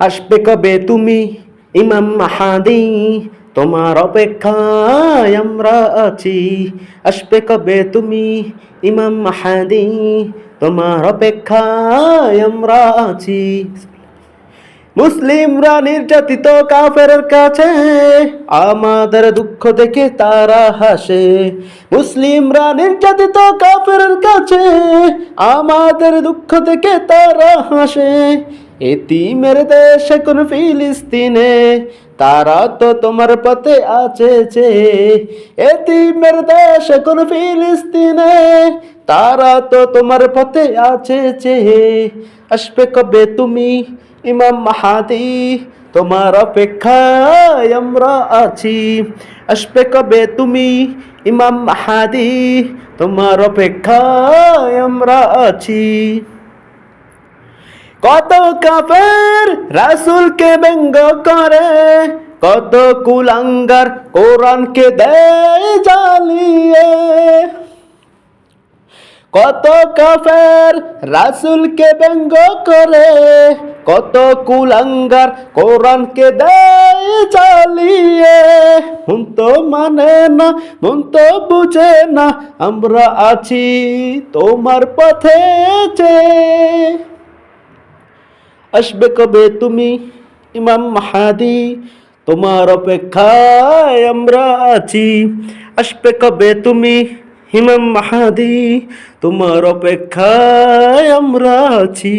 আসবে কবে তুমি? ইমাম মাহাদি, তোমার অপেক্ষায় আমরা আছি। আসবে কবে তুমি? ইমাম মাহাদি, তোমার অপেক্ষায় আমরা আছি। মুসলিমরা নির্যাতিত কাফের কাছে, আমাদের দুঃখ দেখে তারা হাসে। মুসলিমরা নির্যাতিত কাফের কাছে, আমাদের দুঃখ দেখে তারা হাসে। এতিমের দেশ এখন ফিলিস্তিনে, তারা তো তোমার পথে আছে যে এতিমের দেশ এখন ফিলিস্তিনে, তারা তো তোমার পথে আছে আসবে কবে তুমি, ইমাম মাহাদি? তোমার অপেক্ষায় আমরা আছি। আসবে কবে তুমি, ইমাম মাহাদি? তোমার অপেক্ষায় আমরা আছি। কত কাফের রাসুলকে ব্যঙ্গ করে, কত কুলাঙ্গার কোরআনকে দেয় জ্বালিয়ে। কত কাফের রাসুলকে ব্যঙ্গ করে, কত কুলাঙ্গার কোরআনকে দেয় চালিয়ে মন তো মানে না, মন তো বুঝে না, আমরা আছি তোমার পথে চেয়ে। আসবে কবে তুমি? ইমাম মাহাদি, তোমার অপেক্ষায় আমরা আছি। আসবে কবে তুমি? হিমাম মাহাদি, তোমার অপেক্ষায় আমরা আছি।